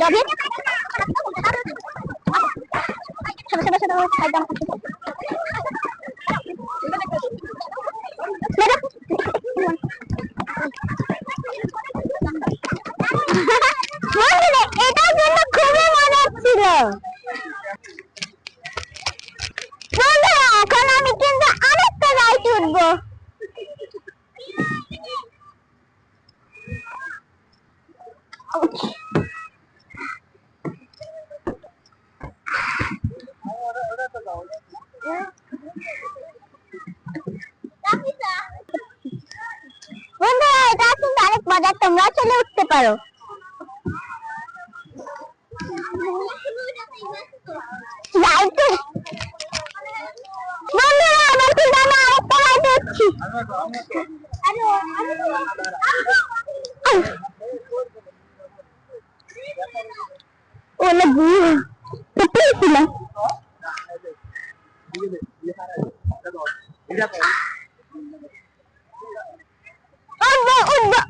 David? Sana, sana, sana. Ay, dama. Meron. Meron. তোমরা চলে উঠতে পারো। আমার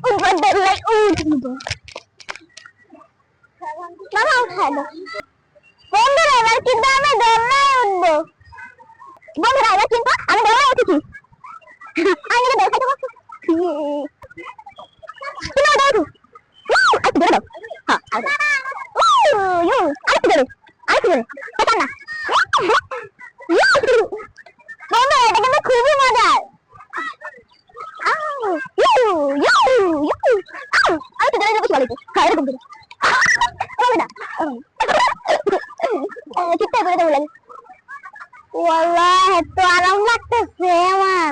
উঠবো উঠবো দৌড়াই উঠবো মামা উঠায় দাও বন্ধুরা এবার কিন্তু আমি দৌড়াই উঠবো বন্ধুরা এবার কিন্তু আমি দৌড়াই উঠেছি আমি কিন্তু দৌড়াই দেবো করে দেবো লাগে ওয়াল্লাহ এত আরাম লাগতেছে আমার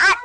আর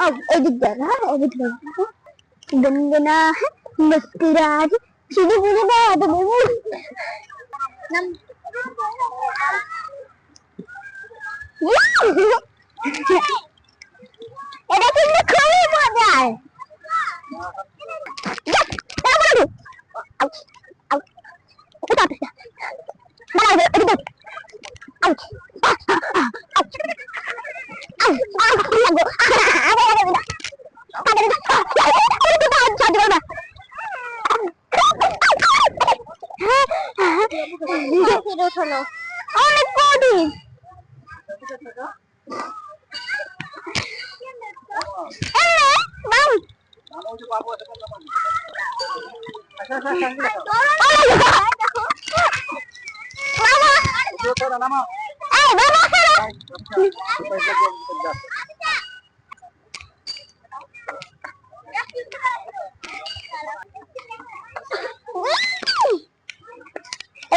अब एडिट गंगना मुस्कुराज चीनी पूरी का याद ये देखो मज़ा है ফেরত হলো অনেক কঠিন বাবু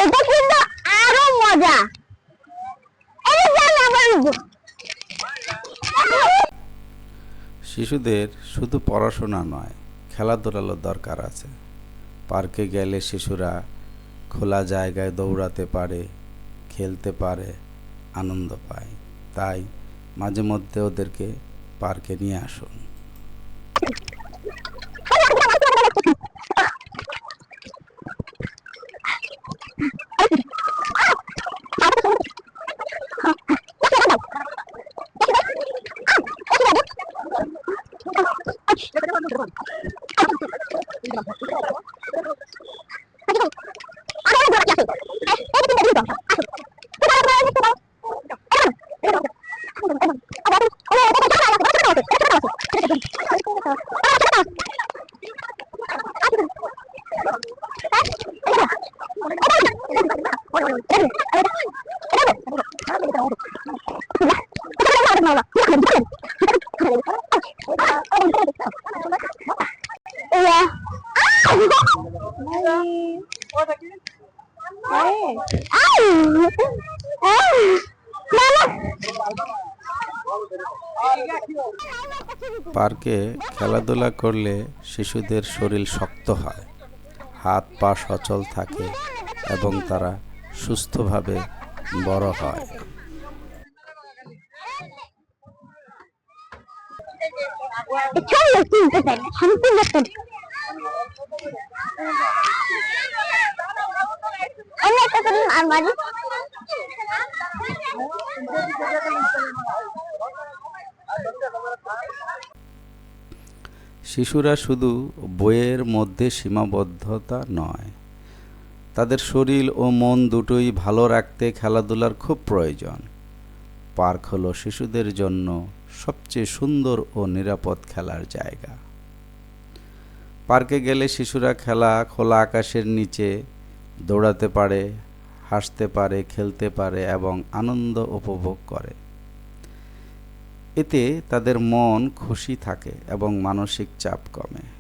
এটা কিন্তু আরও মজা। শিশুদের শুধু পড়াশোনা নয় খেলাধুলারও দরকার আছে। পার্কে গেলে শিশুরা খোলা জায়গায় দৌড়াতে পারে খেলতে পারে আনন্দ পায় তাই মাঝে মধ্যে ওদেরকে পার্কে নিয়ে আসুন Yeah. পার্কে খেলাধুলা করলে শিশুদের শরীর শক্ত হয়, হাত পা সচল থাকে এবং তারা সুস্থভাবে বড় হয়। একটা করি শিশুরা শুধু বইয়ের মধ্যে সীমাবদ্ধতা নয়, তাদের শরীর ও মন দুটোই ভালো রাখতে খেলাধুলার খুব প্রয়োজন। পার্ক হলো শিশুদের জন্য সবচেয়ে সুন্দর ও নিরাপদ খেলার জায়গা। পার্কে গেলে শিশুরা খেলা খোলা আকাশের নিচে দৌড়াতে পারে, হাসতে পারে, খেলতে পারে এবং আনন্দ উপভোগ করে। এতে তাদের মন খুশি থাকে এবং মানসিক চাপ কমে।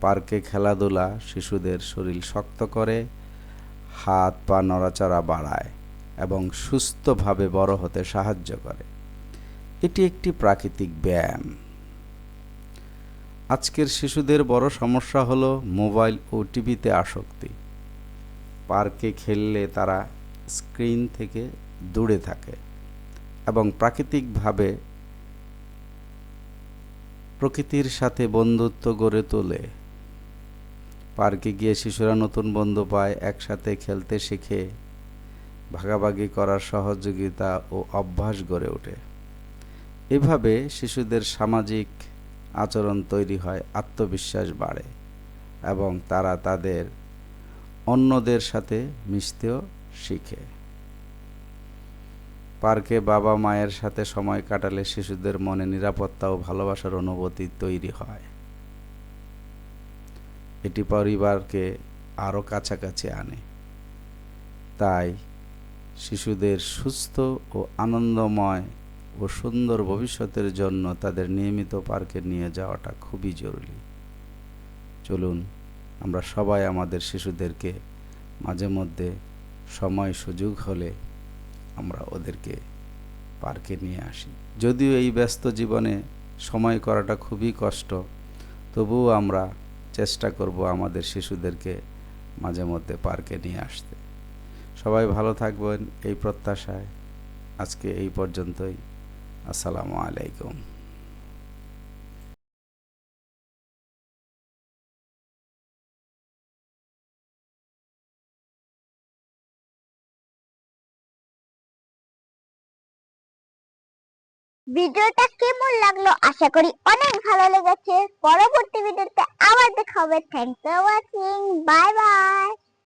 পার্কে খেলাধুলা শিশুদের শরীর শক্ত করে, হাত পা নড়াচড়া বাড়ায় এবং সুস্থভাবে বড় হতে সাহায্য করে। এটি একটি প্রাকৃতিক ব্যায়াম। আজকের শিশুদের বড় সমস্যা হলো মোবাইল ও টিভিতে আসক্তি। পার্কে খেললে তারা স্ক্রিন থেকে দূরে থাকে এবং প্রাকৃতিকভাবে প্রকৃতির সাথে বন্ধুত্ব গড়ে তোলে। পার্কে গিয়ে শিশুরা নতুন বন্ধু পায়, একসাথে খেলতে শিখে, ভাগাভাগি করার সহযোগিতা ও অভ্যাস গড়ে ওঠে। এভাবে শিশুদের সামাজিক আচরণ তৈরি হয়, আত্মবিশ্বাস বাড়ে এবং তারা তাদের অন্যদের সাথে মিশতেও শিখে। পার্কে বাবা মায়ের সাথে সময় কাটালে শিশুদের মনে নিরাপত্তা ও ভালোবাসার অনুভূতি তৈরি হয়। এটি পরিবারকে আরও কাছাকাছি আনে। তাই শিশুদের সুস্থ ও আনন্দময় ও সুন্দর ভবিষ্যতের জন্য তাদের নিয়মিত পার্কে নিয়ে যাওয়াটা খুবই জরুরি। চলুন আমরা সবাই আমাদের শিশুদেরকে মাঝে মধ্যে সময় সুযোগ হলে আমরা ওদেরকে পার্কে নিয়ে আসি। যদিও এই ব্যস্ত জীবনে সময় করাটা খুবই কষ্ট, তবুও আমরা চেষ্টা করব আমাদের শিশুদেরকে মাঝে মধ্যে পার্কে নিয়ে আসতে। সবাই ভালো থাকবেন, এই প্রত্যাশায় আজকে এই পর্যন্তই। আসসালামু আলাইকুম। ভিডিওটা কেমন লাগল আশা করি অনেক ভালো লেগেছে। পরবর্তী ভিডিওতে আবার দেখা হবে। Thanks for watching bye bye